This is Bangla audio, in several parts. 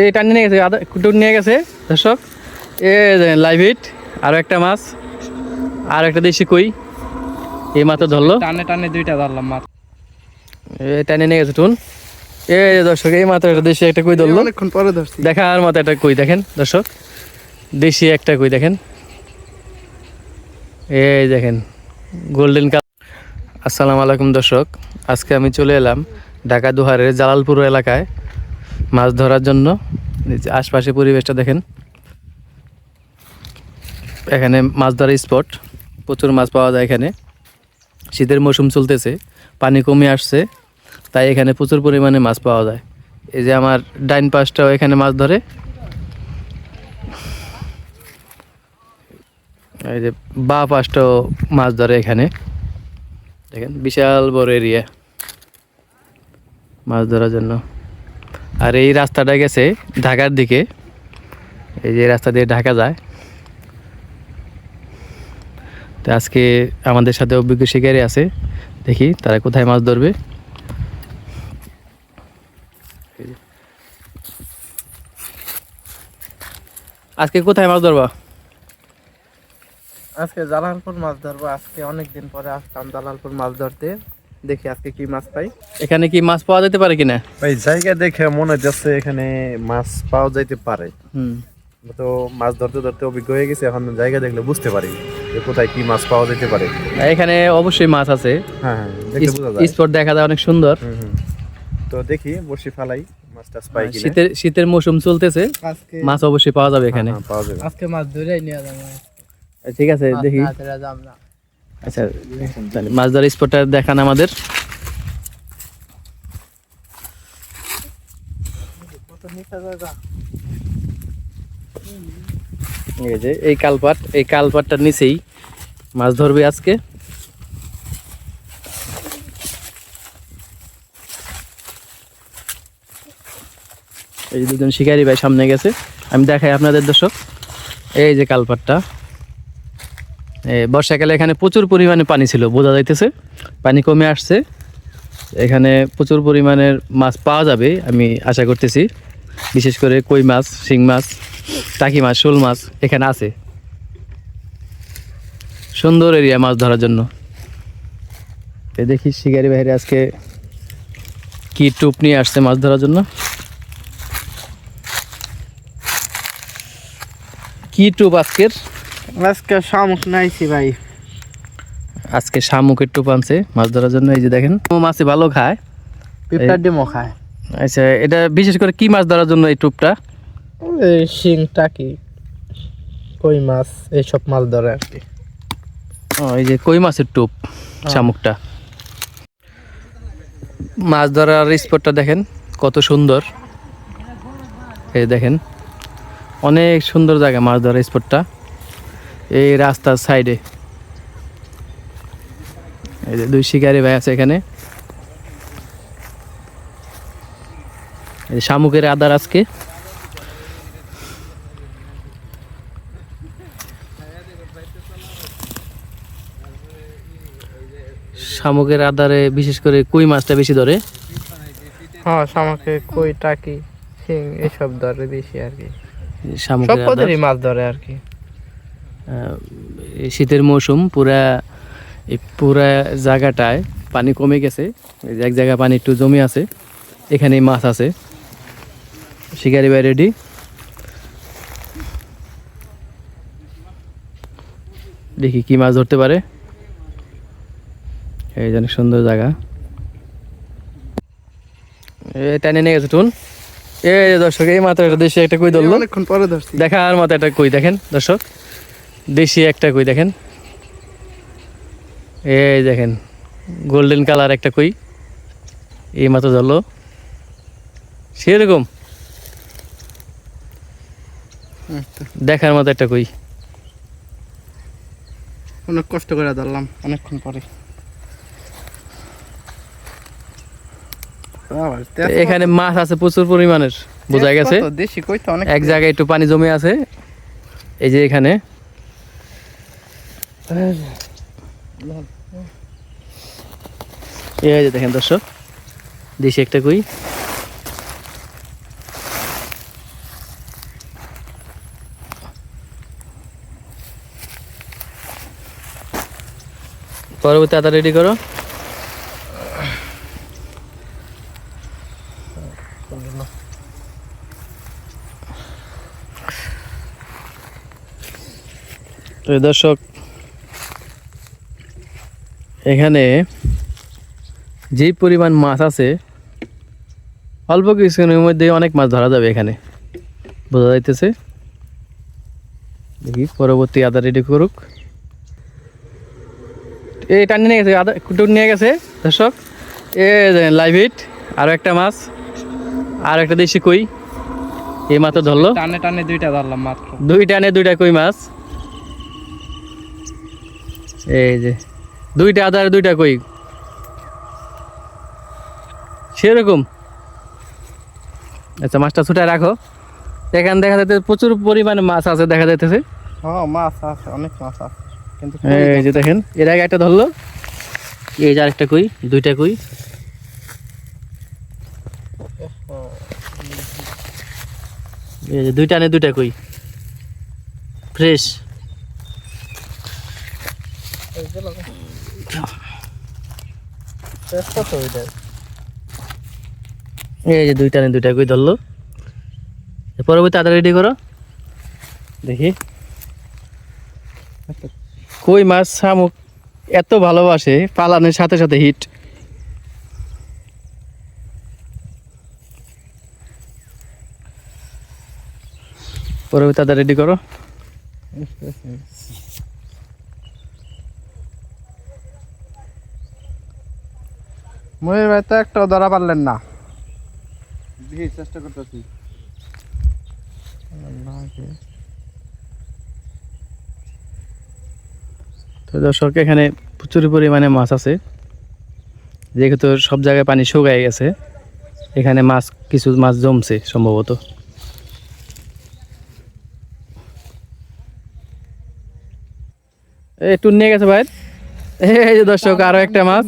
এই টানি নিয়ে গেছে আধা কুটুর নিয়ে গেছে দর্শক। এ লাইভ হিট আরও একটা মাছ আর একটা দেশি কই এই মাত্র ধরলো। টানে টানে দুইটা ধরলাম মাছ। এ টানি নিয়ে গেছে টুন। এ দর্শক এই মাত্র একটা দেশি একটা কই ধরলো। অনেকক্ষণ পরে ধরছি। দেখার মতো একটা কই দেখেন দর্শক। দেশি একটা কই দেখেন। এই দেখেন গোল্ডেন কালার আসসালামু আলাইকুম দর্শক আজকে আমি চলে এলাম ঢাকা দুহারের জালালপুর এলাকায়। মাছ ধরার জন্য। আশপাশে পরিবেশটা দেখেন। এখানে মাছ ধরার স্পট প্রচুর মাছ পাওয়া যায় এখানে। শীতের মৌসুম চলতেছে, পানি কমে আসছে, তাই এখানে প্রচুর পরিমাণে মাছ পাওয়া যায়। এই যে আমার ডাইন পাশটাও এখানে মাছ ধরে। এই যে বা পাশটাও মাছ ধরে এখানে। দেখেন, বিশাল বড় এরিয়া মাছ ধরার জন্য। আর এই রাস্তাটা গেছে ঢাকার দিকে। এই যে রাস্তা দিয়ে ঢাকা যায়। তো আজকে আমাদের সাথে অভিজ্ঞ শিকারী আছে। দেখি তারা কোথায় মাছ ধরবে। আজকে কোথায় মাছ ধরবা? আজকে জালালপুর মাছ ধরবো। আজকে অনেকদিন পরে আসলাম জালালপুর মাছ ধরতে। দেখি আজকে কি মাছ পাই। এখানে কি মাছ পাওয়া যেতে পারে কিনা? ভাই জায়গা দেখে মনে হচ্ছে এখানে মাছ পাওয়া যাইতে পারে। হুম। তো মাছ ধরতে ধরতে অভিজ্ঞ হয়ে গেছে এখন জায়গা দেখলে বুঝতে পারি যে কোথায় কি মাছ পাওয়া যেতে পারে। এখানে অবশ্যই মাছ আছে। হ্যাঁ হ্যাঁ দেখে বোঝা যায়। স্পট দেখা যায় অনেক সুন্দর। তো দেখি বসি ফালাই মাছ টাছ পাই কিনা। শীতের শীতের মৌসুম চলতেছে মাছ অবশ্যই পাওয়া যাবে এখানে। হ্যাঁ, পাওয়া যাবে। আজকে মাছ ধরেই নিয়ে যাব। ঠিক আছে দেখি। না। আচ্ছা তাহলে মাছ ধরার স্পটটা দেখান আমাদের। এই যে, এই কালপাট, এই কালপাটটার নিচেই মাছ ধরবে আজকে। এই দুজন শিকারি ভাই সামনে গেছে। আমি দেখাই আপনাদের, দর্শক। এই যে কালপাটটা। বর্ষাকালে এখানে প্রচুর পরিমাণে পানি ছিল, বোঝা যাইতেছে। পানি কমে আসছে। এখানে প্রচুর পরিমাণের মাছ পাওয়া যাবে, আমি আশা করতেছি। বিশেষ করে কই মাছ, শিং মাছ, টাকি মাছ, শোল মাছ এখানে আছে। সুন্দর এরিয়া মাছ ধরার জন্য। দেখি শিকারি বাইরে আজকে কি টুপ নিয়ে আসছে মাছ ধরার জন্য। কি টুপ আজকের? আজকে শামুক নাইছি ভাই। আজকে শামুকের টুপ আনছে মাছ ধরার জন্য এই যে দেখেন। ও মাছে ভালো খায়। পিঁপড়ার ডিমও খায়। আচ্ছা এটা বিশেষ করে কি মাছ ধরার জন্য এই টুপটা? এই শিং টাকি কই মাছ এইসব মাছ ধরে আর কি। ও এই যে কই মাছের টুপ শামুকটা। মাছ ধরার স্পটটা দেখেন কত সুন্দর। এই দেখেন অনেক সুন্দর জায়গা মাছ ধরার স্পটটা। এই রাস্তার সাইডে এই যে দুই শিকারি ভাই আছে এখানে। শামুকের আদার আজকে। শামুকের আদারে বিশেষ করে কই মাছটা বেশি ধরে? হ্যাঁ শামুকে কই টাকি শিং এসব ধরে বেশি আর কি। আদার। মাছ ধরে আর কি। শীতের মৌসুম পুরা এই পুরা জায়গাটায় পানি কমে গেছে। এই যে এক জায়গায় পানি একটু জমে আছে এখানেই মাছ আছে। শিকারি ভাই রেডি দেখি কি মাছ ধরতে পারে। এই যে অনেক সুন্দর জায়গা। এই টানে নিয়ে গেছে টুন। এই দর্শক এই মাত্র একটা দেশে একটা কই ধরলো? অনেকক্ষণ পরে ধরছি। দেখার মতো একটা কই দেখেন দর্শক। দেশি একটা কই দেখেন? এই দেখেন গোল্ডেন কালার একটা কই। এই মাত্র ধরলো সেরকম। দেখার মতো একটা কই। অনেক কষ্ট করে ধরলাম অনেকক্ষণ পরে। এখানে মাছ আছে প্রচুর পরিমাণের বোঝা গেছে। কত? দেশি কই তো অনেক এক জায়গায় একটু পানি জমে আছে। এই যে এখানে। এই দেখেন দর্শক দেশে একটা কই। পরবর্তী আদা রেডি করো। দর্শক এখানে যে পরিমাণ মাছ আছে অল্প কিছুক্ষণের মধ্যে অনেক মাছ ধরা যাবে এখানে। বোঝা যাইতেছে? দেখি পরবর্তী আদা রেডি করুক। এই টানি নিয়ে গেছে আদা কুটুর নিয়ে গেছে দর্শক। এ লাইভ হিট আরও একটা মাছ আর একটা দেশি কই এই মাত্র ধরলো। টানে টানে দুইটা ধরলাম মাত্র। দুই টানে দুইটা কই মাছ। এই যে দুইটা আদার দুইটা কই? সেরকম। আচ্ছা মাছটা ছুটে রাখো। এখানে দেখা যাচ্ছে প্রচুর পরিমাণে মাছ আছে দেখা যাইতেছে। হ্যাঁ মাছ আছে অনেক মাছ আছে। কিন্তু এই যে দেখেন এর আগে একটা ধরলো। এই যে আরেকটা কই দুইটা কই। এই যে দুইটা নে দুইটা কই। ফ্রেশ। চেষ্টা তো ওইটা এই যে দুইটা নে দুইটা কই ধরলো? পরবর্তী আদা রেডি করো। দেখি। কই মাছ শামুক? এত ভালোবাসে পালানোর সাথে সাথে হিট। পরবর্তী আদা রেডি করো। ময়ূর ভাই তো একটাও ধরা পারলেন না। চেষ্টা করতেছি। তো দর্শক এখানে প্রচুর পরিমাণে মাছ আছে। যেহেতু সব জায়গায় পানি শুকায় গেছে এখানে মাছ কিছু মাছ জমছে সম্ভবত। একটু নিয়ে গেছে ভাই। এই যে দর্শক আরও একটা মাছ।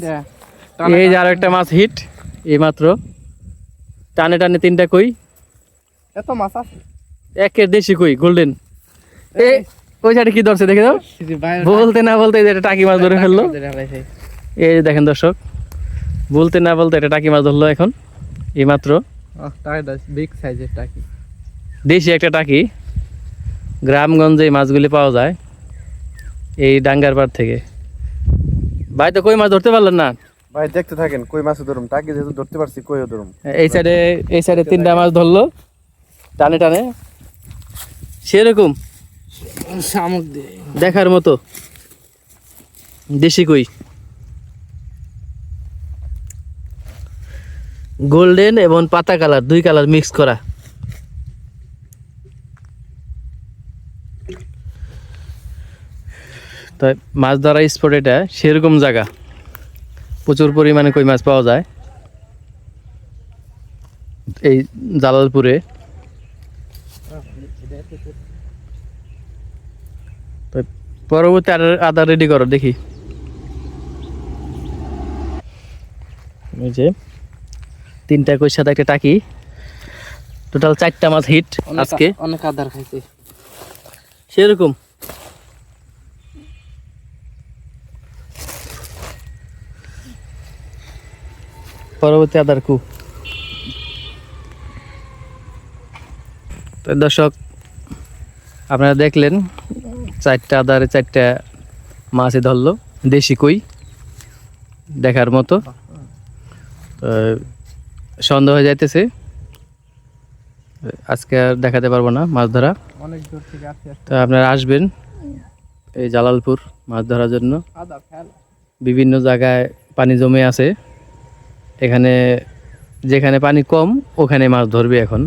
এই যে আরও একটা মাছ হিট এই মাত্র টানে টানে তিনটা কই? এত মাছ আছে। একের দেশি কই গোল্ডেন এই ওই সাইডে কি ধরছে দেখে দাও। বলতে না বলতে এই একটা টাকি মাছ ধরে ফেলল এই যে দেখেন দর্শক বলতে না বলতে এটা টাকি মাছ ধরলো এখন এইমাত্র। বিগ সাইজের টাকি। দেশি একটা টাকি গ্রামগঞ্জে এই মাছগুলি পাওয়া যায় এই ডাঙ্গার পাড় থেকে। ভাই তো কই মাছ ধরতে পারলেন না? ভাই, দেখতে থাকেন, কই মাছ ধরুম? টাকি যেহেতু ধরতে পারছি, কইও ধরুম? এই সাইডে এই সাইডে তিনটা মাছ ধরলো। টানে টানে। সেরকম। শামুক দেখার মতো। দেশি কই। গোল্ডেন এবং পাতা কালার, দুই কালার মিক্স করা। তো মাছ ধরা স্পট এটা, সেরকম জায়গা। প্রচুর পরিমাণে কই মাছ পাওয়া যায়। এই জালালপুরে। তো পরবর্তী আর আদা রেডি করো দেখি। এই যে তিনটা কই সাথে একটা টাকি। টোটাল চারটা মাছ হিট আজকে। অনেক আধার খাইছি। সেরকম। পরবর্তী আদার কু তো দর্শক আপনারা দেখলেন চারটা আদারে চারটা মাছই ধরলো দেশি কই দেখার মতো। তো সন্দেহ হয়ে যাইতেছে। আজকে আর দেখাতে পারব না মাছ ধরা। অনেক দূর থেকে আসি তো আপনারা আসবেন এই জালালপুর মাছ ধরার জন্য। বিভিন্ন জায়গায় পানি জমে আছে। এখানে যেখানে পানি কম, ওখানে মাছ ধরবে এখন।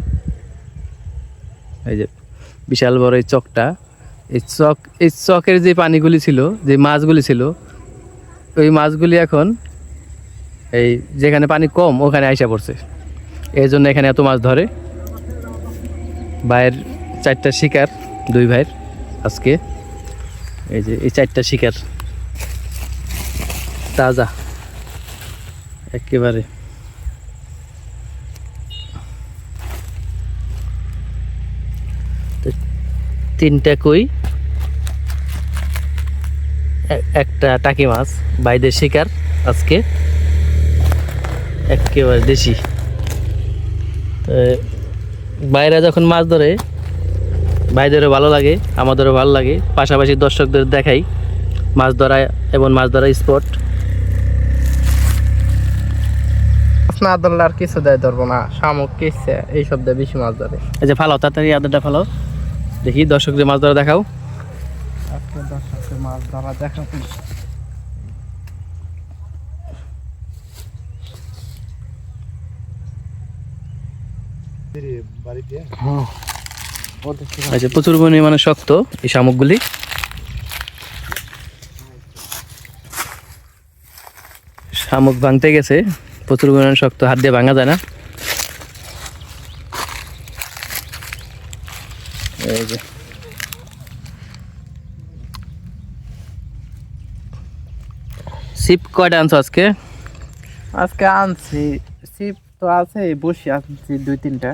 এই যে বিশাল বড় এই চকটা, এই চক, এই চকের যে পানিগুলি ছিল, যে মাছগুলি ছিল, ওই মাছগুলি এখন এই যেখানে পানি কম, ওখানে আইসা পড়ছে। এই জন্য এখানে এত মাছ ধরে। ভাইয়ের চারটা শিকার, দুই ভাইয়ের আজকে। এই যে এই চারটা শিকার। তাজা। একেবারে। তিনটা কই? একটা টাকি মাছ, বাইদের শিকার আজকে। একেবারে দেশি। বাইরে যখন মাছ ধরে ভাইদেরও ভালো লাগে, আমাদেরও ভালো লাগে। পাশাপাশি দর্শকদের দেখাই মাছ ধরা এবং মাছ ধরা স্পট মাছ না ধরলে আর কিছু দেয় ধরবো না শামুক কিসছে এইসব দিয়ে বেশি মাছ ধরে। এই যে ফালাও তাড়াতাড়ি আদারটা ফালাও। দেখি দর্শকদের মাছ ধরা দেখাও। আজকে মাছ ধরা প্রচুর পরিমাণে শক্ত এই শামুকগুলি। শামুক ভাঙতে গেছে। প্রচুর পরিমাণে শক্ত হাত দিয়ে ভাঙা যায় না। এই যে। সিপ কয়টা আনছো আজকে? আজকে আনছি সিপ তো আছে বসে আনছি দুই তিনটা।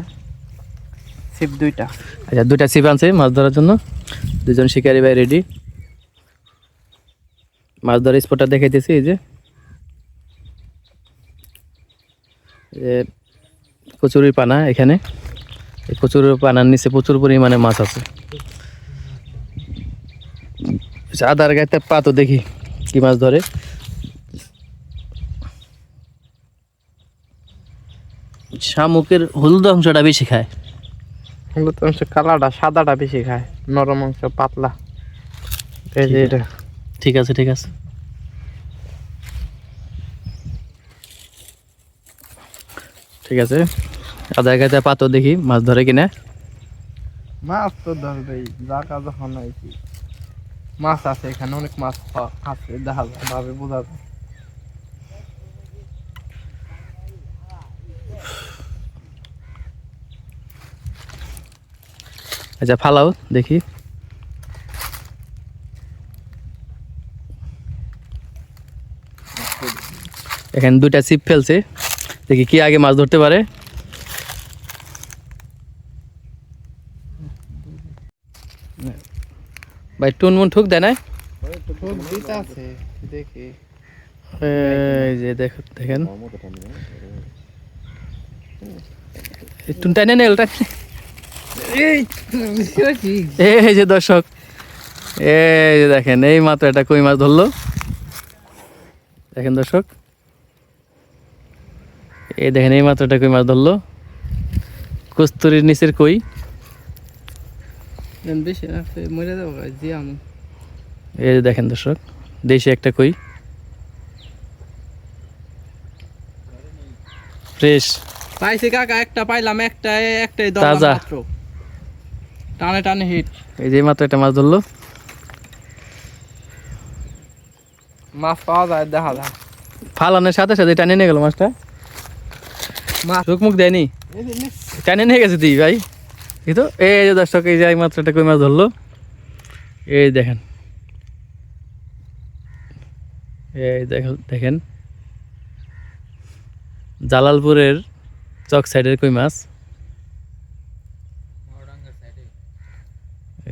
সিপ দুইটা। আচ্ছা দুইটা সিপ আনছে মাছ ধরার জন্য। দুজন শিকারি ভাই রেডি মাছ ধরার স্পটটা দেখাইতেছি এই যে এ কচুরি পানা এখানে। এই কচুরি পানার নিচে প্রচুর পরিমাণে মাছ আছে। আদার গাইতে পা তো দেখি কি মাছ ধরে। শামুকের হলুদ অংশটা বেশি খায়। হলুদ অংশ কালারটা সাদাটা বেশি খায় নরম অংশ পাতলা। এই যে এটা। ঠিক আছে ঠিক আছে। ঠিক আছে? আদার গাইতে পাতো দেখি মাছ ধরে কিনা। মাছ তো ধরবেই জায়গা যখন আইছি মাছ আছে এখানে অনেক মাছ আছে দেখা যায় ভাবে বোঝা যায়। আচ্ছা ফালাও দেখি। এখানে দুইটা ছিপ ফেলছে। দেখি কি আগে মাছ ধরতে পারে। ভাই, টুন মুন ঠুক দেয় না যে দেখো, দেখেন। এই যে দর্শক যে দেখেন, এই মাত্র একটা কই মাছ ধরলো। দেখেন দর্শক। এই দেখেন এই মাত্র একটা কই মাছ ধরলো? কস্তুরির নিচের কই? এই যে দেখেন দর্শক দেশি একটা কই। ফ্রেশ পাইছি কাকা একটা পাইলাম একটা একটাই তাজা। টানে টানে হিট এই যে মাত্র একটা মাছ ধরলো। মাছ পাওয়া যায় দেখা যায়। ফালানোর সাথে সাথে টানে নিয়ে গেল মাছটা। মাছ চোখ মুখ দেয়নি? টানে নিয়ে গেছে তুই ভাই? এই তো? এই যে দর্শক, এই যে মাত্র একটা কই মাছ ধরলো। এই দেখেন। এই দেখো, দেখেন। জালালপুরের চক সাইডের কই মাছ?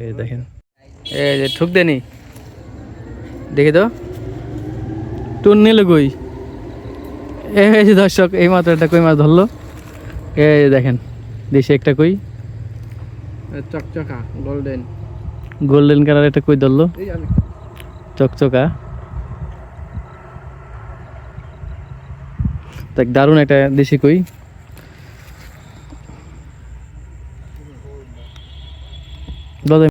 এই দেখেন। এই যে ঠুক দেনি দেখি তো। টুন নিল কই? এই যে দর্শক এই মাত্র একটা কই মাছ ধরলো। এই দেখেন দেশে একটা কই? চকচকা গোল্ডেন গোল্ডেন কালার একটা কই ধরলো? চকচকা। দেখ দারুণ একটা দেশি কই।